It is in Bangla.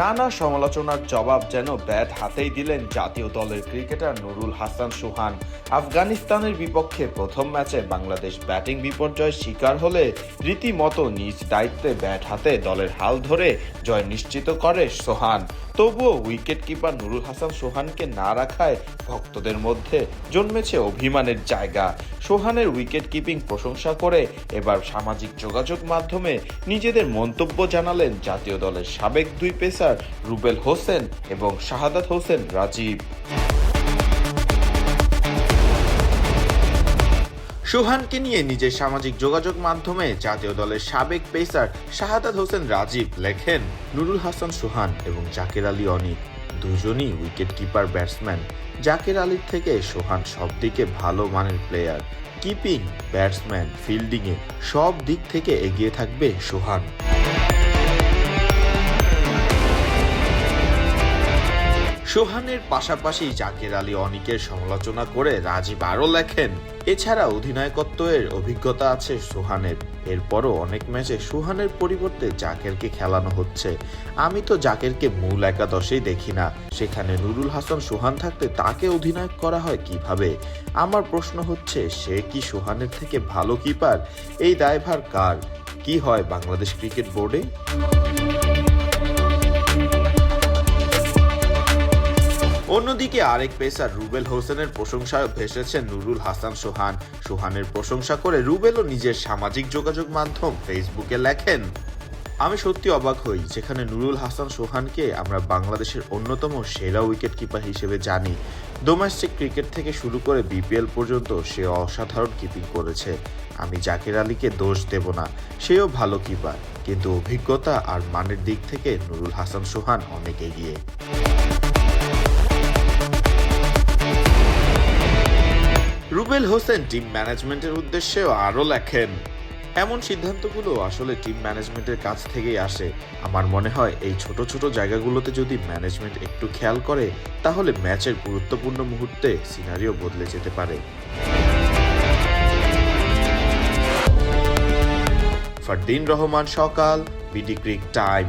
নানা সমালোচনার জবাব যেন ব্যাট হাতেই দিলেন জাতীয় দলের ক্রিকেটার নুরুল হাসান সুহান। আফগানিস্তানের বিপক্ষে প্রথম ম্যাচে বাংলাদেশ ব্যাটিং বিপর্যয়ের শিকার হলে রীতিমতো নিজ দায়িত্বে ব্যাট হাতে দলের হাল ধরে জয় নিশ্চিত করে সোহান। তবুও উইকেট কিপার নুরুল হাসান সোহানকে না রাখায় ভক্তদের মধ্যে জন্মেছে অভিমানের জায়গা। সোহানের উইকেট কিপিং প্রশংসা করে এবার সামাজিক যোগাযোগ মাধ্যমে নিজেদের মন্তব্য জানালেন জাতীয় দলের সাবেক দুই পেসার রুবেল হোসেন এবং শাহাদাত হোসেন রাজীব। সোহানকে নিয়ে নিজের সামাজিক যোগাযোগ মাধ্যমে জাতীয় দলের সাবেক পেসার শাহাদাত হোসেন রাজীব লেখেন, নুরুল হাসান সোহান এবং জাকের আলী অনিক দুজনই উইকেট কিপার ব্যাটসম্যান জাকের আলীর থেকে সোহান সব দিকে ভালো মানের প্লেয়ার কিপিং ব্যাটসম্যান ফিল্ডিংয়ে সব দিক থেকে এগিয়ে থাকবে সোহান। সোহানের পাশাপাশি জাকির আলী অনিকের সমালোচনা করে রাজীব আরও লেখেন, এছাড়া অধিনায়কত্বের অভিজ্ঞতা আছে সোহানের এরপরও অনেক ম্যাচে সোহানের পরিবর্তে জাকেরকে খেলানো হচ্ছে। আমি তো জাকেরকে মূল একাদশেই দেখি না। সেখানে নুরুল হাসান সোহান থাকতে তাকে অধিনায়ক করা হয় কীভাবে? আমার প্রশ্ন হচ্ছে, সে কি সোহানের থেকে ভালো কিপার এই দায়ভার কার? কি হয় বাংলাদেশ ক্রিকেট বোর্ডে? অন্যদিকে আরেক পেসার রুবেল হোসেনের প্রশংসায় ভেসেছেন নুরুল হাসান সোহান। সোহানের প্রশংসা করে রুবেলও নিজের সামাজিক যোগাযোগ মাধ্যম ফেসবুকে লেখেন, আমি সত্যি অবাক হই, যেখানে নুরুল হাসান সোহানকে আমরা বাংলাদেশের অন্যতম সেরা উইকেট কিপার হিসেবে জানি। ডোমেস্টিক ক্রিকেট থেকে শুরু করে বিপিএল পর্যন্ত সে অসাধারণ কিপিং করেছে। আমি জাকির আলীকে দোষ দেব না, সেও ভালো কিপার, কিন্তু অভিজ্ঞতা আর মানের দিক থেকে নুরুল হাসান সোহান অনেক এগিয়ে। রুবেল হোসেন টিম ম্যানেজমেন্টের উদ্দেশ্যেও আরও লেখেন, এমন সিদ্ধান্তগুলো আসলে টিম ম্যানেজমেন্টের কাছ থেকেই আসে। আমার মনে হয় এই ছোট ছোট জায়গাগুলোতে যদি ম্যানেজমেন্ট একটু খেয়াল করে, তাহলে ম্যাচের গুরুত্বপূর্ণ মুহূর্তে সিনারিও বদলে যেতে পারে। ফারদিন রহমান, সকাল, বিডি ক্রিক টাইম।